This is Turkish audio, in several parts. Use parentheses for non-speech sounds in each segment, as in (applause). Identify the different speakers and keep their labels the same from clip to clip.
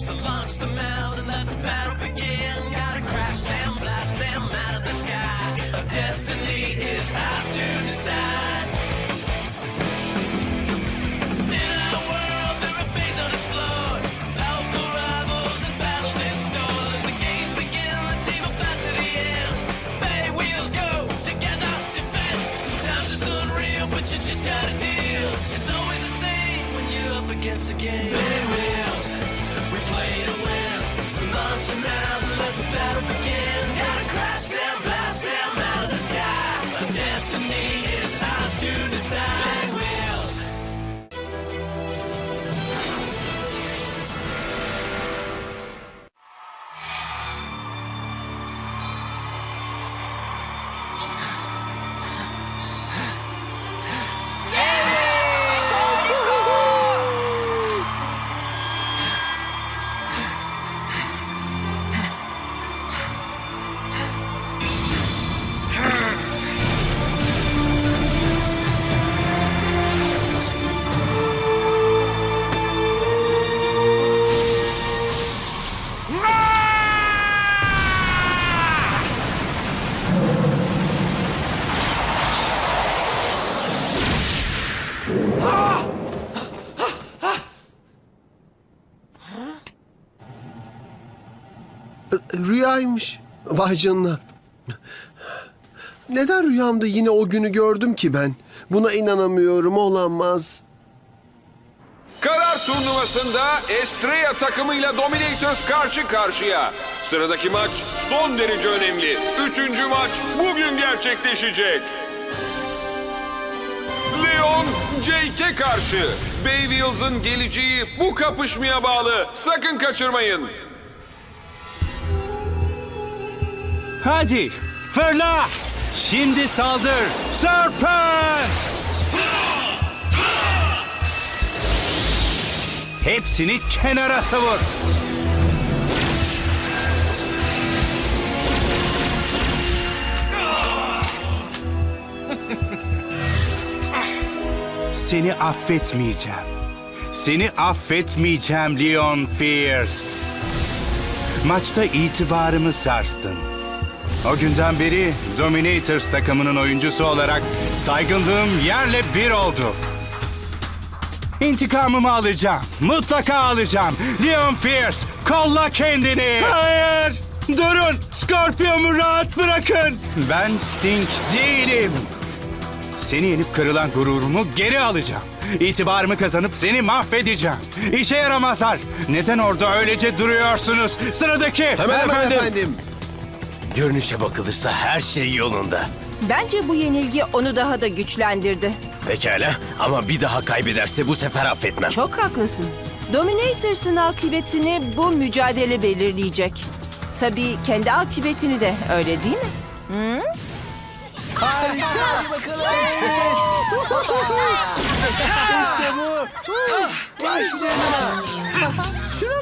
Speaker 1: So launch them out and let the battle begin. Gotta crash them, blast them out of the sky. Our destiny is ours to decide. In our world, there are. Powerful rivals and battles in store. Let the games begin, team will fight to the end. Bay wheels go together, defend. Sometimes it's unreal, but you just gotta deal. It's always the same when you're up against the game. Let the battle begin. Gotta crash blast them out of the sky. Our destiny is ours to decide.
Speaker 2: Vay. Neden rüyamda yine o günü gördüm ki ben? Buna inanamıyorum olamaz.
Speaker 3: Karar turnuvasında Estrella takımıyla Dominators karşı karşıya. Sıradaki maç son derece önemli. Üçüncü maç bugün gerçekleşecek. Leon Jake'e karşı. Baywheels'ın geleceği bu kapışmaya bağlı. Sakın kaçırmayın.
Speaker 4: Hadi fırla! Şimdi saldır! Serpent! Hepsini kenara savur! Seni affetmeyeceğim. Seni affetmeyeceğim Leon Fierce. Maçta itibarımı sarstın. O günden beri Dominators takımının oyuncusu olarak saygınlığım yerle bir oldu. İntikamımı alacağım. Mutlaka alacağım. Leon Fierce, kolla kendini. Hayır! Durun! Scorpion'u rahat bırakın. Ben Sting değilim. Seni yenip kırılan gururumu geri alacağım. İtibarımı kazanıp seni mahvedeceğim. İşe yaramazlar. Neden orada öylece duruyorsunuz? Sıradaki.
Speaker 2: Hemen, efendim.
Speaker 5: Görünüşe bakılırsa her şey yolunda.
Speaker 6: Bence bu yenilgi onu daha da güçlendirdi.
Speaker 5: Pekala ama bir daha kaybederse bu sefer affetmem.
Speaker 6: Çok haklısın. Dominators'ın akıbetini bu mücadele belirleyecek. Tabii kendi akıbetini de öyle değil mi?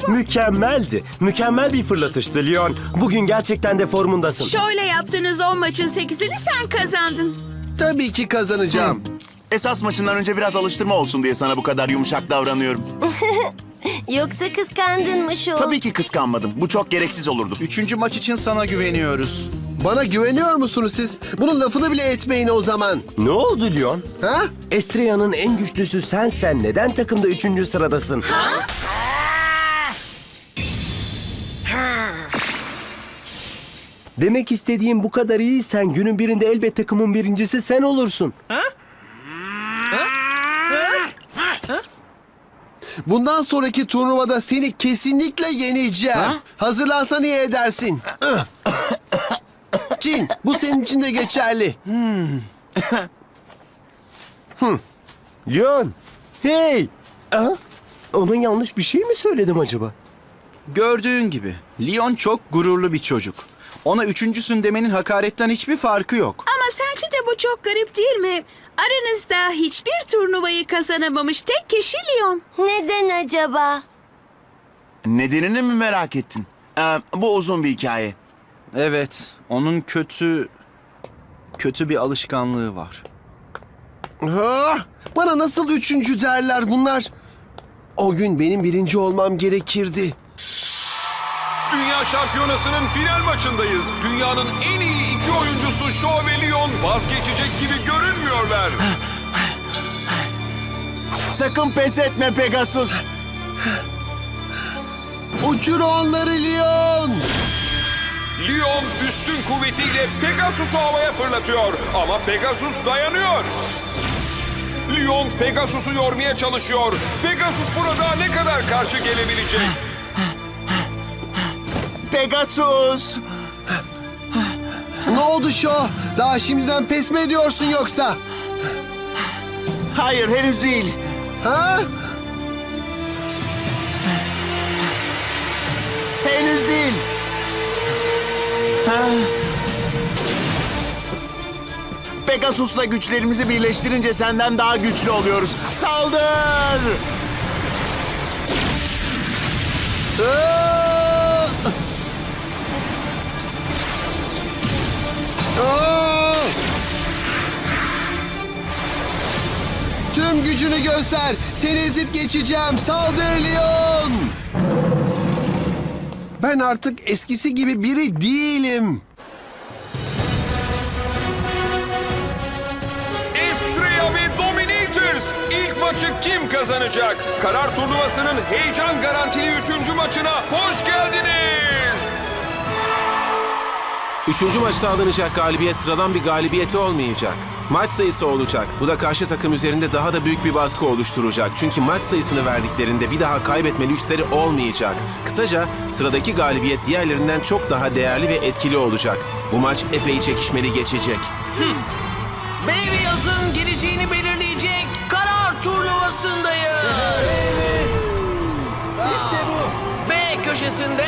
Speaker 5: Mükemmeldi. Mükemmel bir fırlatıştı Leon. Bugün gerçekten de formundasın.
Speaker 7: Şöyle yaptığınız 10 maçın 8'ini sen kazandın.
Speaker 2: Tabii ki kazanacağım.
Speaker 8: Esas maçından önce biraz alıştırma olsun diye sana bu kadar yumuşak davranıyorum. (laughs)
Speaker 9: Yoksa kıskandın mı şu?
Speaker 8: Tabii ki kıskanmadım. Bu çok gereksiz olurdu.
Speaker 10: Üçüncü maç için sana güveniyoruz.
Speaker 2: Bana güveniyor musunuz siz? Bunun lafını bile etmeyin o zaman.
Speaker 5: Ne oldu Leon?
Speaker 2: Ha?
Speaker 5: Estrella'nın en güçlüsü sensen. Neden takımda üçüncü sıradasın? Demek istediğim bu kadar iyiysen günün birinde elbet takımın birincisi sen olursun.
Speaker 2: Bundan sonraki turnuvada seni kesinlikle yeneceğim. Hazırlansan iyi edersin. Cin, bu senin için de geçerli.
Speaker 5: Leon! Hey! Aa, onun yanlış bir şey mi söyledim acaba?
Speaker 10: Gördüğün gibi Leon çok gururlu bir çocuk. Ona üçüncüsün demenin hakaretten hiçbir farkı yok.
Speaker 7: Ama sence de bu çok garip değil mi? Aranızda hiçbir turnuvayı kazanamamış tek kişi Leon.
Speaker 9: Neden acaba?
Speaker 8: Nedenini mi merak ettin? Ee, bu uzun bir hikaye.
Speaker 10: Evet, onun kötü... kötü bir alışkanlığı var.
Speaker 2: Ha, bana nasıl üçüncü derler bunlar? O gün benim birinci olmam gerekirdi.
Speaker 3: Dünya Şampiyonası'nın final maçındayız. Dünyanın en iyi iki oyuncusu Shaw ve Leon vazgeçecek gibi görünmüyorlar.
Speaker 8: Sakın pes etme Pegasus.
Speaker 2: Uçur onları Leon.
Speaker 3: Leon üstün kuvvetiyle Pegasus'u havaya fırlatıyor ama Pegasus dayanıyor. Leon Pegasus'u yormaya çalışıyor. Pegasus burada ne kadar karşı gelebilecek?
Speaker 8: Pegasus.
Speaker 2: Ne oldu Şo? Daha şimdiden pes mi ediyorsun yoksa?
Speaker 8: Hayır henüz değil.
Speaker 2: Ha?
Speaker 8: Henüz değil. Ha. Pegasus'la güçlerimizi birleştirince senden daha güçlü oluyoruz. Saldır!
Speaker 2: Aa! Aa! Tüm gücünü göster. Seni ezip geçeceğim. Saldır Leon. Ben artık eskisi gibi biri değilim.
Speaker 3: Estria ve Dominators ilk maçı kim kazanacak? Karar turnuvasının heyecan garantili üçüncü maçına hoş geldiniz.
Speaker 11: Üçüncü maçta alınacak galibiyet sıradan bir galibiyeti olmayacak. Maç sayısı olacak. Bu da karşı takım üzerinde daha da büyük bir baskı oluşturacak. Çünkü maç sayısını verdiklerinde bir daha kaybetme lüksleri olmayacak. Kısaca sıradaki galibiyet diğerlerinden çok daha değerli ve etkili olacak. Bu maç epey çekişmeli geçecek.
Speaker 1: Baby yazın geleceğini belirleyecek karar turnuvasındayız. İşte bu. B köşesinde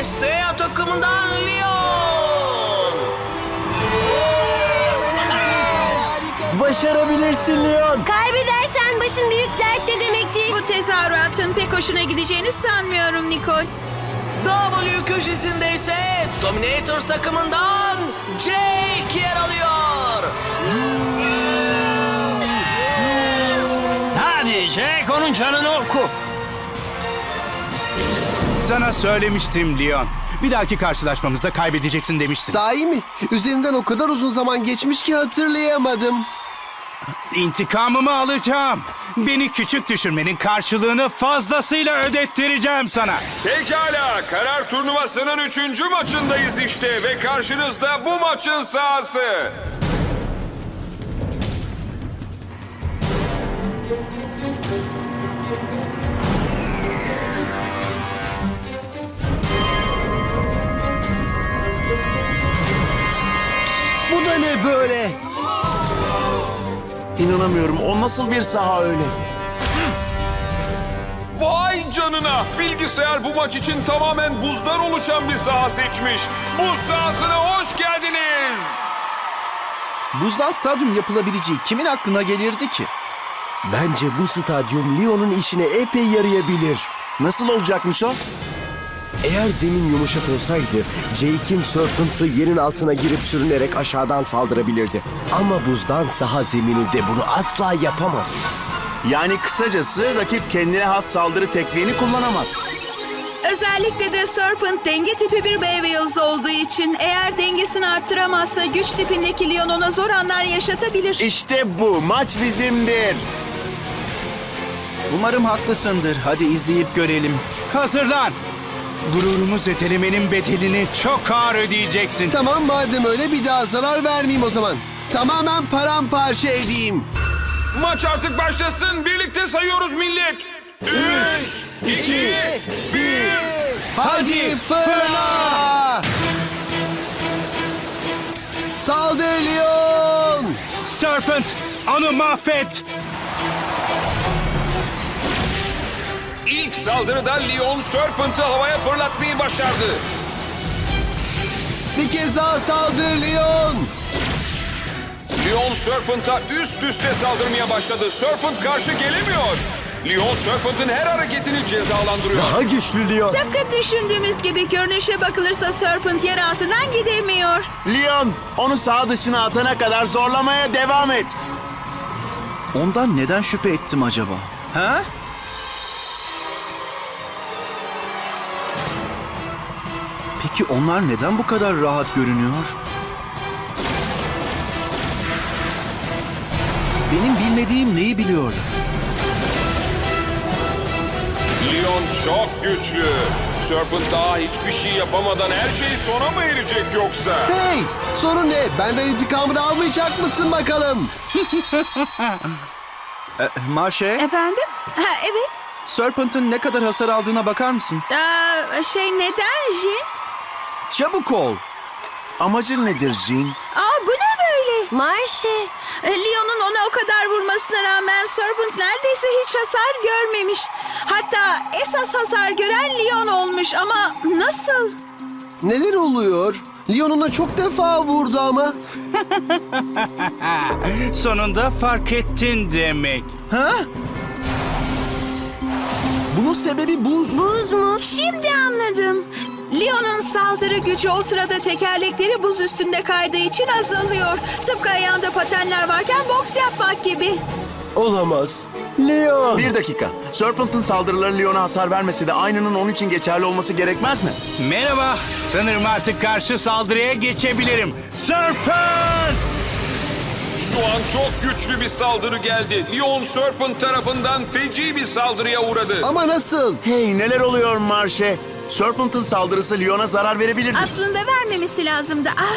Speaker 1: Estrea takımından Leon.
Speaker 5: Başarabilirsin Leon.
Speaker 9: Kaybedersen başın büyük dertte demektir.
Speaker 7: Bu tezahüratın pek hoşuna gideceğini sanmıyorum Nicole.
Speaker 1: W köşesinde ise Dominators takımından Jake yer alıyor.
Speaker 4: Hadi Jack onun canını oku. Sana söylemiştim Leon. Bir dahaki karşılaşmamızda kaybedeceksin demiştim.
Speaker 2: Sahi mi? Üzerinden o kadar uzun zaman geçmiş ki hatırlayamadım.
Speaker 4: İntikamımı alacağım. Beni küçük düşürmenin karşılığını fazlasıyla ödettireceğim sana.
Speaker 3: Pekala, karar turnuvasının üçüncü maçındayız işte ve karşınızda bu maçın sahası.
Speaker 2: Bu da ne böyle?
Speaker 8: İnanamıyorum. O nasıl bir saha öyle?
Speaker 3: Vay canına! Bilgisayar bu maç için tamamen buzdan oluşan bir saha seçmiş. Buz sahasına hoş geldiniz.
Speaker 10: Buzdan stadyum yapılabileceği kimin aklına gelirdi ki?
Speaker 5: Bence bu stadyum Leon'un işine epey yarayabilir.
Speaker 8: Nasıl olacakmış o?
Speaker 5: Eğer zemin yumuşak olsaydı Jake'in Serpent'ı yerin altına girip sürünerek aşağıdan saldırabilirdi. Ama buzdan saha zemininde bunu asla yapamaz.
Speaker 8: Yani kısacası rakip kendine has saldırı tekniğini kullanamaz.
Speaker 7: Özellikle de Serpent denge tipi bir Beowulf olduğu için eğer dengesini arttıramazsa güç tipindeki Leon ona zor anlar yaşatabilir.
Speaker 8: İşte bu maç bizimdir.
Speaker 10: Umarım haklısındır. Hadi izleyip görelim.
Speaker 4: Hazırlan. Gururumu zedelemenin bedelini çok ağır ödeyeceksin.
Speaker 2: Tamam madem öyle bir daha zarar vermeyeyim o zaman. Tamamen paramparça edeyim.
Speaker 3: Maç artık başlasın. Birlikte sayıyoruz millet. Üç, iki, bir.
Speaker 2: Hadi fırla! Saldır Leon!
Speaker 4: Serpent, onu mahvet.
Speaker 3: Saldırıda Leon Serpent'ı havaya fırlatmayı başardı.
Speaker 2: Bir kez daha saldır Leon!
Speaker 3: Leon Serpent'a üst üste saldırmaya başladı. Serpent karşı gelemiyor. Leon Serpent'ın her hareketini cezalandırıyor.
Speaker 5: Daha güçlü Leon.
Speaker 7: Tıpkı düşündüğümüz gibi görünüşe bakılırsa Serpent yer altından gidemiyor.
Speaker 8: Leon, onu sağ dışına atana kadar zorlamaya devam et.
Speaker 10: Ondan neden şüphe ettim acaba? Ha? Peki onlar neden bu kadar rahat görünüyor? Benim bilmediğim neyi biliyorlar?
Speaker 3: Leon çok güçlü. Serpent daha hiçbir şey yapamadan her şey sona mı erecek yoksa?
Speaker 2: Hey sorun ne? Benden intikamını almayacak mısın bakalım? (laughs)
Speaker 10: E, Marşe,
Speaker 7: Efendim? Ha, evet.
Speaker 10: Serpent'ın ne kadar hasar aldığına bakar mısın?
Speaker 7: Aa, şey neden Jin?
Speaker 10: Çabuk ol. Amacın nedir Jin?
Speaker 7: Aa, bu ne böyle?
Speaker 9: Marşe.
Speaker 7: E, Leon'un ona o kadar vurmasına rağmen Serpent neredeyse hiç hasar görmemiş. Hatta esas hasar gören Leon olmuş ama nasıl?
Speaker 2: Neler oluyor? Leon ona çok defa vurdu ama. (laughs)
Speaker 4: Sonunda fark ettin demek.
Speaker 10: Ha? Bunun sebebi buz.
Speaker 9: Buz mu?
Speaker 7: Şimdi anladım. Leon'un saldırı gücü o sırada tekerlekleri buz üstünde kaydığı için azalıyor. Tıpkı ayağında patenler varken boks yapmak gibi.
Speaker 5: Olamaz. Leon.
Speaker 8: Bir dakika. Serpent'ın saldırıları Leon'a hasar vermese de aynının onun için geçerli olması gerekmez mi?
Speaker 4: Merhaba. Sanırım artık karşı saldırıya geçebilirim. Serpent!
Speaker 3: Şu an çok güçlü bir saldırı geldi. Leon Serpent tarafından feci bir saldırıya uğradı.
Speaker 2: Ama nasıl?
Speaker 8: Hey neler oluyor Marşe? Serpent'ın saldırısı Leon'a zarar verebilirdi.
Speaker 7: Aslında vermemesi lazımdı. Ah,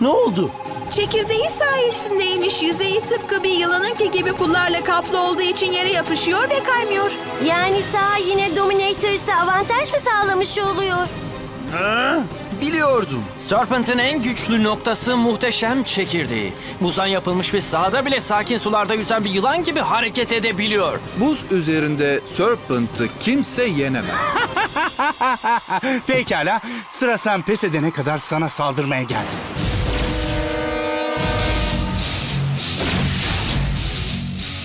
Speaker 5: Ne oldu?
Speaker 7: çekirdeği sayesindeymiş. Yüzeyi tıpkı bir yılanınki gibi pullarla kaplı olduğu için yere yapışıyor ve kaymıyor.
Speaker 9: Yani saha yine Dominators'a avantaj mı sağlamış oluyor?
Speaker 10: Biliyordum.
Speaker 12: Serpent'in en güçlü noktası muhteşem çekirdeği. Buzdan yapılmış ve sahada bile sakin sularda yüzen bir yılan gibi hareket edebiliyor.
Speaker 10: Buz üzerinde Serpent'ı kimse yenemez. (laughs)
Speaker 4: Pekala. Sıra sen pes edene kadar sana saldırmaya geldim.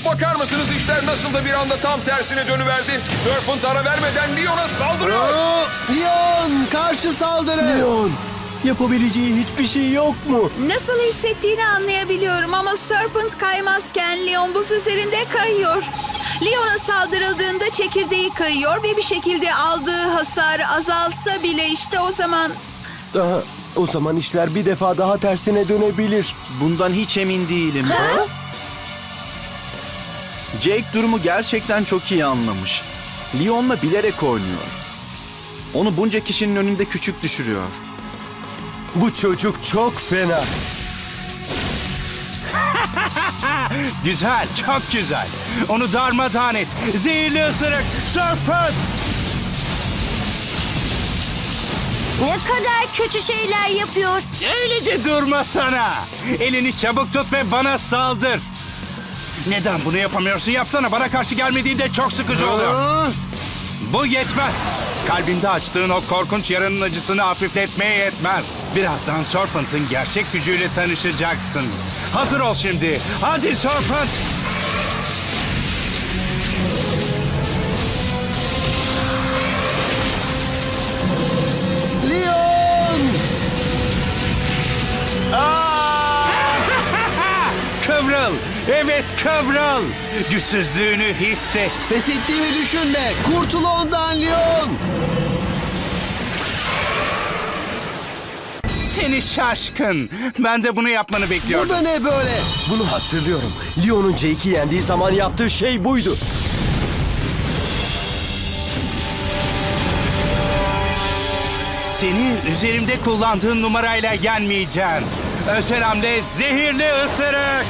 Speaker 3: Bakar mısınız işler nasıl da bir anda tam tersine dönüverdi. Serpent ara vermeden Leon'a saldırıyor.
Speaker 2: Aa, Leon karşı saldırı.
Speaker 5: Leon. Yapabileceği hiçbir şey yok mu?
Speaker 7: Nasıl hissettiğini anlayabiliyorum ama Serpent kaymazken Leon buz üzerinde kayıyor. Leon'a saldırıldığında çekirdeği kayıyor ve bir şekilde aldığı hasar azalsa bile işte o zaman...
Speaker 5: Daha, o zaman işler bir defa daha tersine dönebilir.
Speaker 10: Bundan hiç emin değilim. Jake durumu gerçekten çok iyi anlamış. Leon'la bilerek oynuyor. Onu bunca kişinin önünde küçük düşürüyor.
Speaker 5: Bu çocuk çok fena. (laughs)
Speaker 4: Güzel, çok güzel. Onu darmadağın et. Zehirli ısırık. Serpent!
Speaker 9: Ne kadar kötü şeyler yapıyor.
Speaker 4: Öylece durma sana. Elini çabuk tut ve bana saldır. Neden bunu yapamıyorsun? Yapsana. Bana karşı gelmediğinde çok sıkıcı oluyor. Bu yetmez. Kalbinde açtığın o korkunç yaranın acısını hafifletmeye yetmez. Birazdan Serpent'ın gerçek gücüyle tanışacaksın. Hazır ol şimdi. Hadi Serpent. Evet kıvrıl. Güçsüzlüğünü hisset.
Speaker 2: Pes ettiğimi düşünme. Kurtul ondan Leon.
Speaker 4: Seni şaşkın. Ben de bunu yapmanı bekliyordum.
Speaker 2: da ne böyle?
Speaker 5: Bunu hatırlıyorum. Leon'un Jake'i yendiği zaman yaptığı şey buydu.
Speaker 4: Seni üzerimde kullandığın numarayla yenmeyeceğim. Özel hamle zehirli ısırık.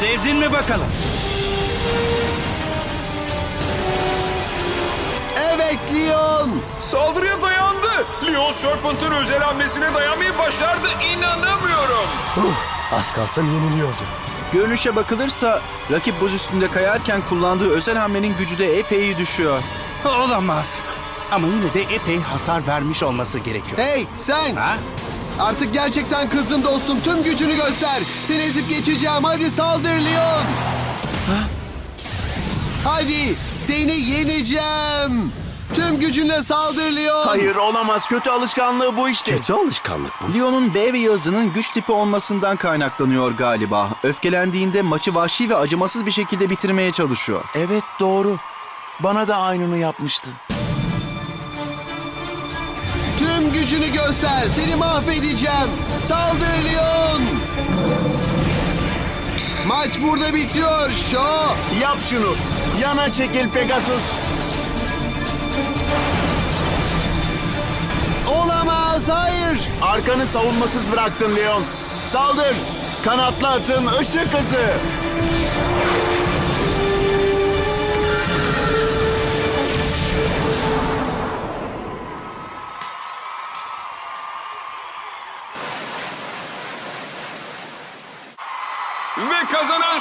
Speaker 4: Sevdin mi bakalım?
Speaker 2: Evet Leon.
Speaker 3: Saldırıya dayandı. Leon Serpent'ın özel hamlesine dayanmayı başardı. İnanamıyorum.
Speaker 5: Az kalsın yeniliyordu.
Speaker 10: Görünüşe bakılırsa rakip buz üstünde kayarken kullandığı özel hamlenin gücü de epey düşüyor.
Speaker 4: Olamaz. Ama yine de epey hasar vermiş olması gerekiyor.
Speaker 2: Hey sen.
Speaker 4: Ha?
Speaker 2: Artık gerçekten kızdım dostum. Tüm gücünü göster. Seni ezip geçeceğim. Hadi saldır Leon. Hadi seni yeneceğim. Tüm gücünle saldır Leon.
Speaker 8: Hayır olamaz. Kötü alışkanlığı bu işte.
Speaker 5: Kötü alışkanlık mı?
Speaker 10: Leon'un B ve yazının güç tipi olmasından kaynaklanıyor galiba. Öfkelendiğinde maçı vahşi ve acımasız bir şekilde bitirmeye çalışıyor.
Speaker 8: Evet doğru. Bana da aynını yapmıştı.
Speaker 2: Gücünü göster. Seni mahvedeceğim. Saldır Leon. Maç burada bitiyor. Şo.
Speaker 8: Yap şunu. Yana çekil Pegasus.
Speaker 2: Olamaz. Hayır.
Speaker 8: Arkanı savunmasız bıraktın Leon. Saldır. Kanatlı atın ışık hızı.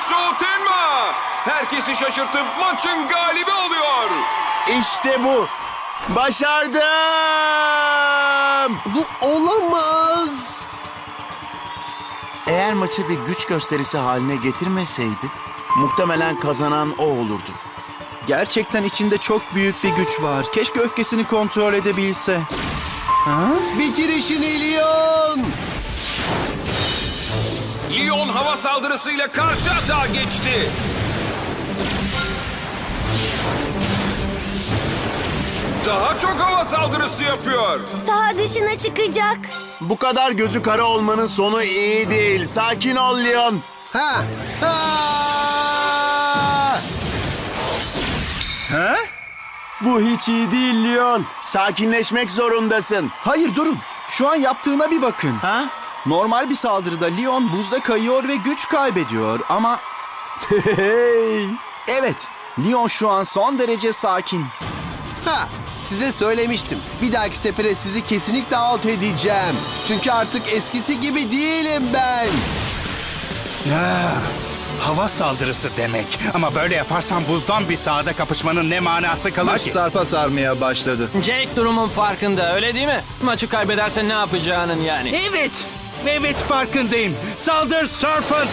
Speaker 3: Kazanan Show Tenma. Herkesi şaşırtıp maçın galibi oluyor.
Speaker 8: İşte bu. Başardım.
Speaker 2: Bu olamaz.
Speaker 8: Eğer maçı bir güç gösterisi haline getirmeseydi muhtemelen kazanan o olurdu.
Speaker 10: Gerçekten içinde çok büyük bir güç var. Keşke öfkesini kontrol edebilse.
Speaker 2: Bitir işini Leon.
Speaker 3: Leon hava saldırısıyla karşı atağa geçti. Daha çok hava saldırısı yapıyor.
Speaker 9: Saha dışına çıkacak.
Speaker 8: Bu kadar gözü kara olmanın sonu iyi değil. Sakin ol Leon.
Speaker 2: Ha. Ha.
Speaker 8: Bu hiç iyi değil Leon. Sakinleşmek zorundasın.
Speaker 10: Hayır durun. Şu an yaptığına bir bakın.
Speaker 8: Ha?
Speaker 10: Normal bir saldırıda Leon buzda kayıyor ve güç kaybediyor ama... evet, Leon şu an son derece sakin.
Speaker 2: Ha. Size söylemiştim. Bir dahaki sefere sizi kesinlikle alt edeceğim. Çünkü artık eskisi gibi değilim ben.
Speaker 4: Ah, hava saldırısı demek. Ama böyle yaparsan buzdan bir sahada kapışmanın ne manası kalır
Speaker 10: Maç
Speaker 4: ki?
Speaker 10: sarpa sarmaya başladı.
Speaker 12: Jake durumun farkında öyle değil mi? Maçı kaybedersen ne yapacağının yani.
Speaker 4: Evet, evet farkındayım. Saldır Serpent.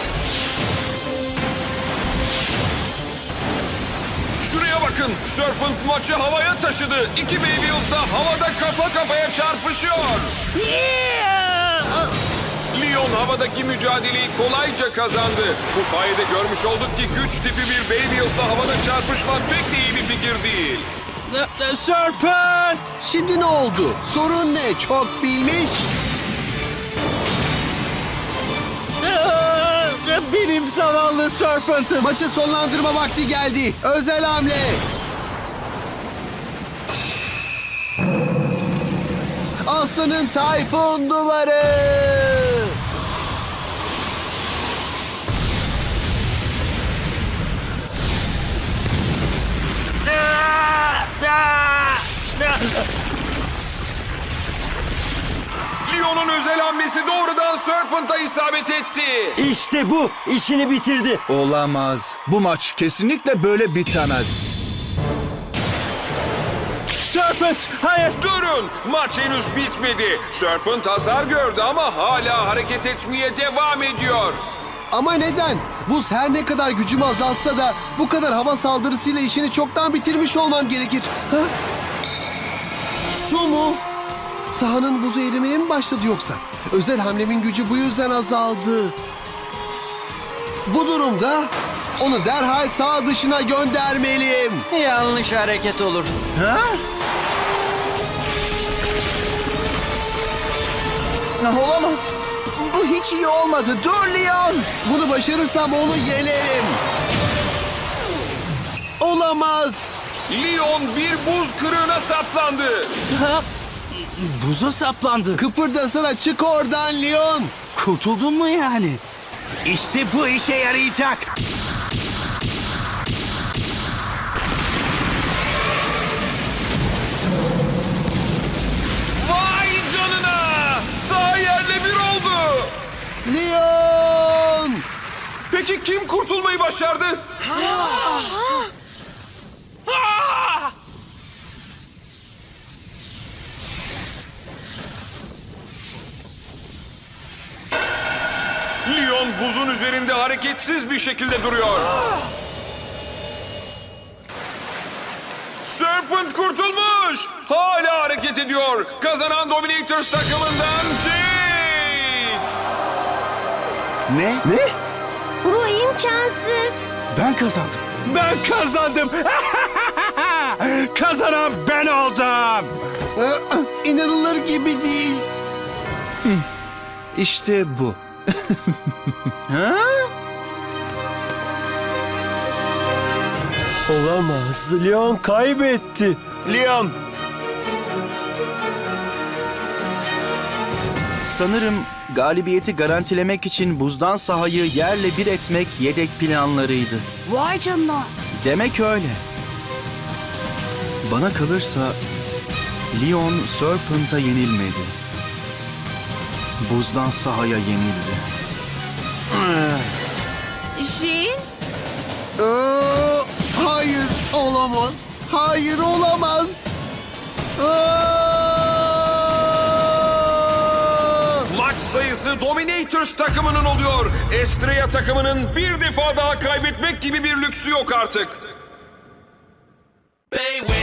Speaker 3: Şuraya bakın. Serpent maçı havaya taşıdı. İki Baby da havada kafa kafaya çarpışıyor. Leon havadaki mücadeleyi kolayca kazandı. Bu sayede görmüş olduk ki güç tipi bir Baby havada çarpışmak pek de iyi bir fikir değil.
Speaker 4: Serpent!
Speaker 2: Şimdi ne oldu? Sorun ne? Çok bilmiş.
Speaker 4: Benim zavallı Serpent'ım.
Speaker 2: Maçı sonlandırma vakti geldi. Özel hamle. Aslanın Tayfun duvarı. (laughs)
Speaker 3: Leon'un özel hamlesi doğrudan Serpent'a isabet etti.
Speaker 13: İşte bu. işini bitirdi.
Speaker 10: Olamaz. Bu maç kesinlikle böyle bitemez.
Speaker 4: Serpent, hayır.
Speaker 3: Durun! Maç henüz bitmedi. Serpent hasar gördü ama hala hareket etmeye devam ediyor.
Speaker 2: Ama neden? Buz her ne kadar gücümü azaltsa da bu kadar hava saldırısıyla işini çoktan bitirmiş olmam gerekir. Ha? Su mu? Sahanın buzu erimeye mi başladı yoksa? Özel hamlemin gücü bu yüzden azaldı. Bu durumda onu derhal saha dışına göndermeliyim.
Speaker 12: Yanlış hareket olur.
Speaker 10: Olamaz. Bu hiç iyi olmadı. Dur Leon.
Speaker 2: Bunu başarırsam onu yenerim. Olamaz.
Speaker 3: Leon bir buz kırığına saplandı.
Speaker 4: Buza saplandı.
Speaker 2: Kıpırdasana çık oradan Leon.
Speaker 4: Kurtuldun mu yani? İşte bu işe yarayacak.
Speaker 3: Vay canına! Sağ yerle bir oldu.
Speaker 2: Leon!
Speaker 3: Peki kim kurtulmayı başardı? Leon buzun üzerinde hareketsiz bir şekilde duruyor. Serpent kurtulmuş! Hala hareket ediyor. Kazanan Dominators takımından Jake.
Speaker 10: Ne? Ne?
Speaker 9: Bu imkansız.
Speaker 4: Ben kazandım. Ben kazandım. (laughs) Kazanan ben oldum.
Speaker 2: Aa, İnanılır gibi değil.
Speaker 10: İşte bu.
Speaker 13: Olamaz. Leon kaybetti.
Speaker 8: Leon,
Speaker 10: Sanırım galibiyeti garantilemek için buzdan sahayı yerle bir etmek yedek planlarıydı.
Speaker 9: Vay canına.
Speaker 10: Demek öyle. Bana kalırsa Leon Serpent'a yenilmedi. Buzdan sahaya yenildi.
Speaker 7: Jin?
Speaker 2: Aa, hayır olamaz. Hayır olamaz. Ee.
Speaker 3: Maç sayısı Dominators takımının oluyor. Estrella takımının bir defa daha kaybetmek gibi bir lüksü yok artık. They.